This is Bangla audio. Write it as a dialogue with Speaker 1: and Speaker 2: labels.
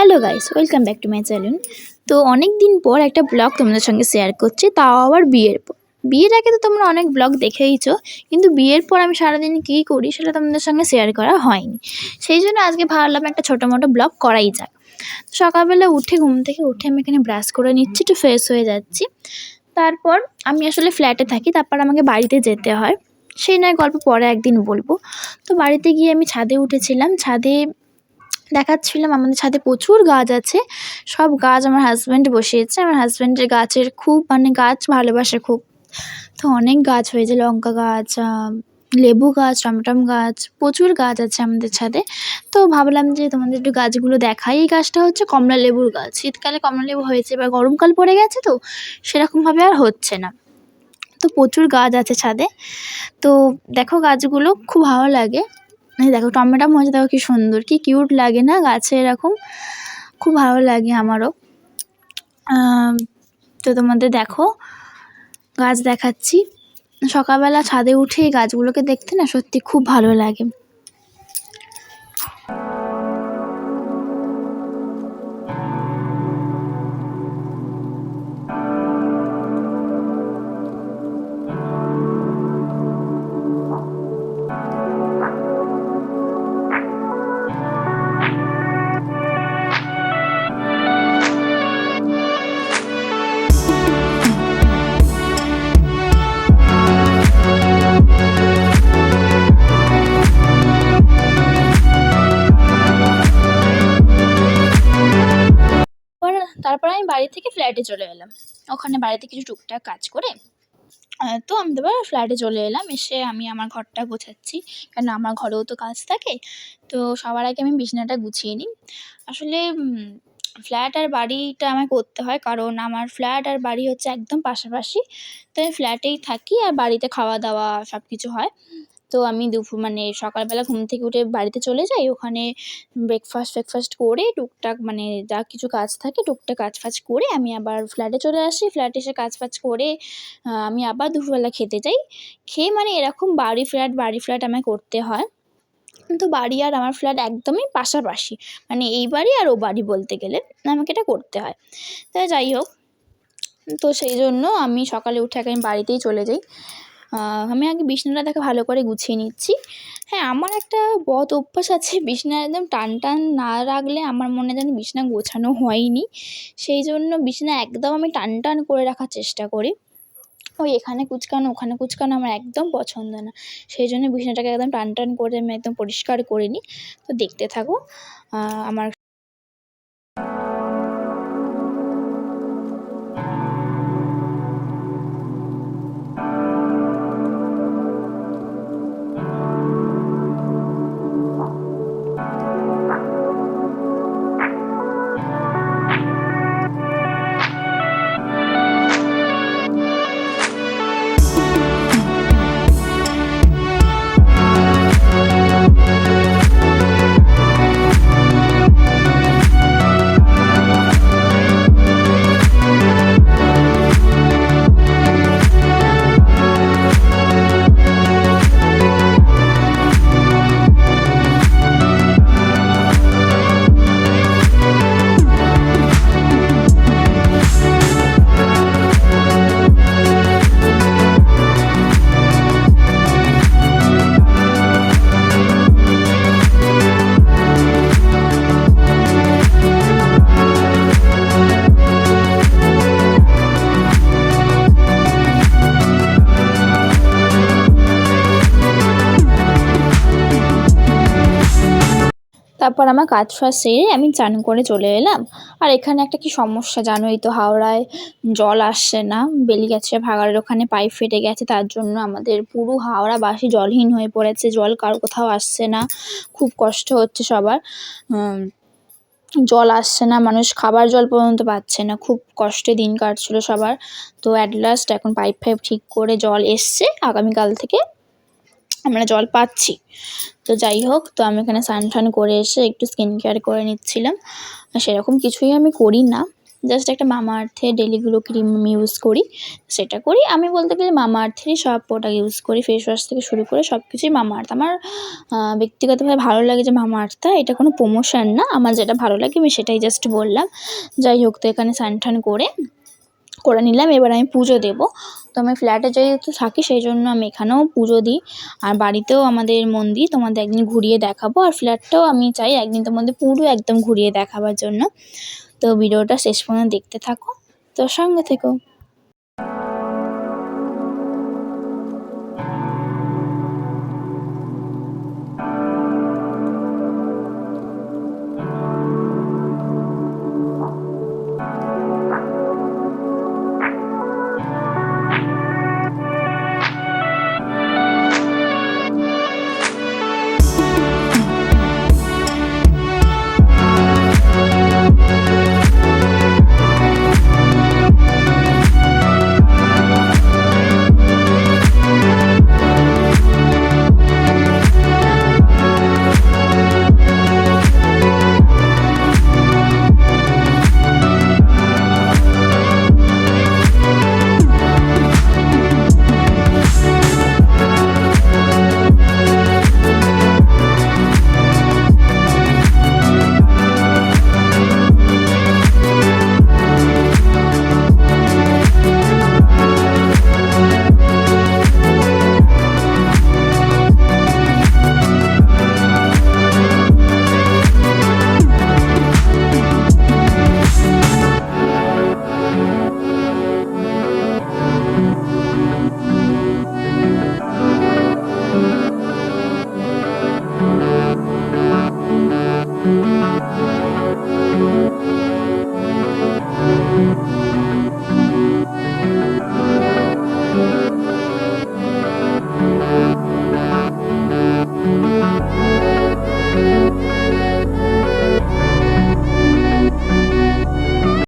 Speaker 1: Hello guys welcome back to my channel তো অনেক দিন পর একটা ব্লগ তোমাদের সঙ্গে শেয়ার করছি, তাও আবার বিয়ের পর। বিয়ের আগে তো তোমরা অনেক ব্লগ দেখেইছো, কিন্তু বিয়ের পর আমি সারাদিন কী করি সেটা তোমাদের সঙ্গে শেয়ার করা হয়নি। সেই জন্য আজকে ভাবলাম একটা ছোটো মোটো ব্লগ করাই যাক। সকালবেলা উঠে ঘুম থেকে উঠে আমি এখানে ব্রাশ করে নিচ্ছি, একটু ফ্রেশ হয়ে যাচ্ছি। তারপর আমি আসলে ফ্ল্যাটে থাকি, তারপর আমাকে বাড়িতে যেতে হয়। সেই নয় গল্প পরে একদিন বলব। তো বাড়িতে গিয়ে আমি ছাদে উঠেছিলাম, ছাদে দেখাচ্ছিলাম, আমাদের ছাদে প্রচুর গাছ আছে। সব গাছ আমার হাজব্যান্ড বসিয়েছে। আমার হাজব্যান্ডের গাছের খুব মানে গাছ ভালোবাসে খুব। তো অনেক গাছ হয়েছে, লঙ্কা গাছ লেবু গাছ, টমটম গাছ, প্রচুর গাছ আছে আমাদের ছাদে। তো ভাবলাম যে তোমাদের একটু গাছগুলো দেখাই। এই গাছটা হচ্ছে কমলা লেবুর গাছ। শীতকালে কমলা লেবু হয়েছে, এবার গরমকাল পড়ে গেছে তো, সেরকমভাবে আর হচ্ছে না। তো প্রচুর গাছ আছে ছাদে। তো দেখো গাছগুলো, খুব ভালো লাগে। দেখো টমেটো মজা দেখো কি সুন্দর কি কিউট লাগে না গাছে এরকম? খুব ভালো লাগে আমারও। আম, তো তোমাদের দেখো গাছ দেখাচ্ছি। সকালবেলা ছাদে উঠে এই গাছগুলোকে দেখতে না সত্যি খুব ভালো লাগে। তারপর আমি বাড়ি থেকে ফ্ল্যাটে চলে এলাম। ওখানে বাড়িতে কিছু টুকটাক কাজ করে তো আমি তারপর ফ্ল্যাটে চলে এলাম। এসে আমি আমার ঘরটা গোছাচ্ছি। কেন আমার ঘরেও তো কাজ থাকে। তো সবার আগে আমি বিছানাটা গুছিয়ে নিই। আসলে ফ্ল্যাট আর বাড়িটা আমায় করতে হয়। কারণ আমার ফ্ল্যাট আর বাড়ি হচ্ছে একদম পাশাপাশি। তো আমি ফ্ল্যাটেই থাকি আর বাড়িতে খাওয়া দাওয়া সব কিছু হয়। তো আমি দুপুর মানে সকালবেলা ঘুম থেকে উঠে বাড়িতে চলে যাই। ওখানে ব্রেকফাস্ট ফেকফাস্ট করে টুকটাক মানে যা কিছু কাজ থাকে টুকটাক কাজ ফাজ করে আমি আবার ফ্ল্যাটে চলে আসি। ফ্ল্যাটে এসে কাজ ফাজ করে আমি আবার দুপুরবেলা খেতে যাই। খেয়ে মানে এরকম বাড়ি ফ্ল্যাট বাড়ি ফ্ল্যাট আমায় করতে হয়। কিন্তু বাড়ি আর আমার ফ্ল্যাট একদমই পাশাপাশি। মানে এই বাড়ি আর ও বাড়ি বলতে গেলে আমাকে এটা করতে হয়। তা যাই হোক, তো সেই জন্য আমি সকালে উঠে আগে আমি বাড়িতেই চলে যাই। আমি আগে বিছানাটা দেখে ভালো করে গুছিয়ে নিচ্ছি। হ্যাঁ আমার একটা বদ অভ্যাস আছে বিছানা একদম টান টান না রাখলে আমার মনে যেন বিছানা গোছানো হয়নি। সেই জন্য বিছানা একদম আমি টান টান করে রাখার চেষ্টা করি। ওই এখানে কুচকানো, ওখানে কুচকানো আমার একদম পছন্দ না। সেই জন্য বিছানাটাকে একদম টান টান করে আমি একদম পরিষ্কার করে নিই। তো দেখতে থাকো আমার তারপর আমার কাজ ফাজ সেরে আমি চান করে চলে এলাম। আর এখানে একটা কি সমস্যা জানোই তো, হাওড়ায় জল আসছে না বেলিগাছিয়া ভাগাড়ের ওখানে পাইপ ফেটে গেছে, তার জন্য আমাদের পুরো হাওড়াবাসী জলহীন হয়ে পড়েছে, জল কারও কোথাও আসছে না, খুব কষ্ট হচ্ছে সবার। জল আসছে না, মানুষ খাবার জল পর্যন্ত পাচ্ছে না, খুব কষ্টে দিন কাটছিল সবার। তো অ্যাট লাস্ট এখন পাইপ ফাইপ ঠিক করে জল এসছে, আগামীকাল থেকে আমরা জল পাচ্ছি। তো যাই হোক, তো আমি এখানে স্নান টান করে এসে একটু স্কিন কেয়ার করে নিচ্ছিলাম। সেরকম কিছুই আমি করি না। জাস্ট একটা মামা আর্থের ডেলি গ্লো ক্রিম ইউজ করি। সেটা করি। আমি বলতে গেলে মামা আর্থেরই সব প্রোডাক্ট ইউজ করি। ফেস ওয়াশ থেকে শুরু করে সব কিছুই মামা আর্থ। আমার ব্যক্তিগতভাবে ভালো লাগে যে মামা আর্থটা এটা কোনো প্রমোশন না। আমার যেটা ভালো লাগে আমি সেটাই জাস্ট বললাম। যাই হোক, তো এখানে টান করে করে নিলাম, এবার আমি পুজো দেবো। তো আমি ফ্ল্যাটে যেহেতু থাকি, সেই জন্য আমি এখানেও পুজো দিই। আর বাড়িতেও আমাদের মন্দির, তোমাদের একদিন ঘুরিয়ে দেখাবো। আর ফ্ল্যাটটাও আমি চাই একদিন তোমাদের পুরো একদম ঘুরিয়ে দেখাবার জন্য। তো ভিডিওটা শেষ পর্যন্ত দেখতে থাকো। তো সঙ্গে থেকো।